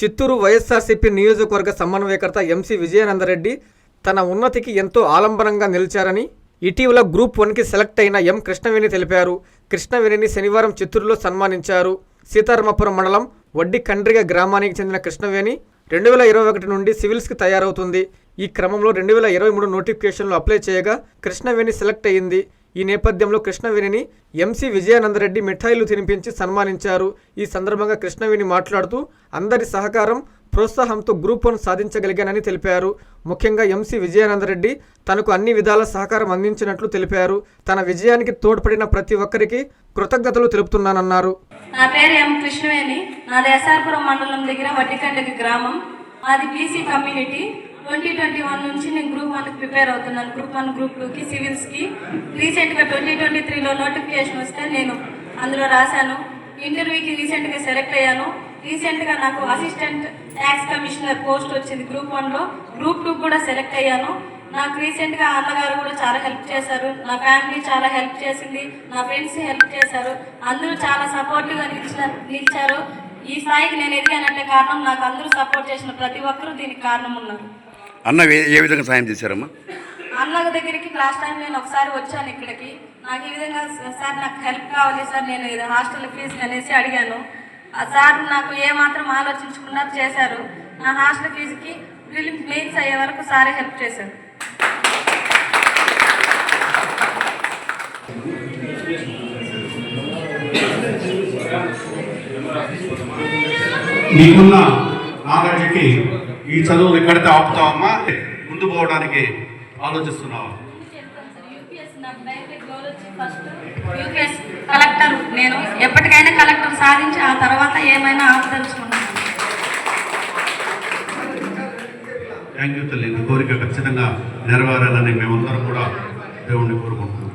చిత్తూరు వైఎస్ఆర్సీపీ నియోజకవర్గ సమన్వయకర్త ఎంసీ విజయానందరెడ్డి తన ఉన్నతికి ఎంతో ఆలంబనంగా నిలిచారని ఇటీవల గ్రూప్ వన్కి సెలెక్ట్ అయిన ఎం కృష్ణవేణి తెలిపారు. కృష్ణవేణిని శనివారం చిత్తూరులో సన్మానించారు. సీతారామపురం మండలం వడ్డి కండ్రిగ గ్రామానికి చెందిన కృష్ణవేణి రెండు వేల ఇరవై ఒకటి నుండి సివిల్స్కి తయారవుతుంది. ఈ క్రమంలో రెండు వేల ఇరవై మూడు నోటిఫికేషన్లు అప్లై చేయగా కృష్ణవేణి సెలెక్ట్ అయ్యింది ఈ నేపథ్యంలో కృష్ణవేణిని ఎంసీ విజయానందరెడ్డి మిఠాయిలు తినిపించి సన్మానించారు. ఈ సందర్భంగా కృష్ణవేణి మాట్లాడుతూ అందరి సహకారం ప్రోత్సాహంతో గ్రూప్ వన్ సాధించగలిగానని తెలిపారు. ముఖ్యంగా ఎంసీ విజయానందరెడ్డి తనకు అన్ని విధాల సహకారం అందించినట్లు తెలిపారు. తన విజయానికి తోడ్పడిన ప్రతి ఒక్కరికి కృతజ్ఞతలు తెలుపుతున్నానన్నారు. నా పేరు ఎం కృష్ణవేణి. నాది ఎస్ఆర్పురం మండలం దగ్గర వట్టికండకి గ్రామం. మాది BC community. Twenty twenty one నుంచి నేను గ్రూప్ వన్కి ప్రిపేర్ అవుతున్నాను. గ్రూప్ వన్ గ్రూప్ టూకి సివిల్స్కి. రీసెంట్గా ట్వంటీ ట్వంటీ త్రీలో నోటిఫికేషన్ వస్తే నేను అందులో రాశాను. ఇంటర్వ్యూకి రీసెంట్గా సెలెక్ట్ అయ్యాను. రీసెంట్గా నాకు అసిస్టెంట్ ట్యాక్స్ కమిషనర్ పోస్ట్ వచ్చింది గ్రూప్ వన్లో. గ్రూప్ టూ కూడా సెలెక్ట్ అయ్యాను. నాకు రీసెంట్గా అన్నగారు కూడా చాలా హెల్ప్ చేశారు. నా ఫ్యామిలీ చాలా హెల్ప్ చేసింది. నా ఫ్రెండ్స్ హెల్ప్ చేశారు. అందరూ చాలా సపోర్టివ్గా నిలిచిన నిలిచారు. ఈ స్థాయికి నేను ఎదిగానంటే కారణం నాకు అందరూ సపోర్ట్ చేసిన ప్రతి ఒక్కరూ దీనికి కారణం ఉన్నారు. అన్న ఏ- విధంగా సాయం చేశారమ్మా? అన్న దగ్గరికి లాస్ట్ టైం నేను ఒకసారి వచ్చాను ఇక్కడికి. నాకు ఈ విధంగా సార్ నాకు హెల్ప్ కావాలి సార్ నేను ఇది హాస్టల్ ఫీజు అనేసి అడిగాను. ఆ సార్ నాకు ఏమాత్రం ఆలోచించకుండా చేశారు. నా హాస్టల్ ఫీజుకి ప్రిలిమ్ మెయిన్స్ అయ్యే వరకు సారే హెల్ప్ చేశారు. నీకున్న నాలెడ్జ్కి ఈ చదువులు ఎక్కడితే ఆపుతావమ్మా ముందు పోవడానికి ఆలోచిస్తున్నావా? యూపీఎస్ కలెక్టర్ నేను ఎప్పటికైనా కలెక్టర్ సాధించి ఆ తర్వాత ఏమైనా ఆపదలుచుకున్నాను థ్యాంక్ యూ తల్లి. కోరిక ఖచ్చితంగా నెరవేరాలని మేమందరం కూడా దేవుణ్ణి కోరుకుంటున్నాం.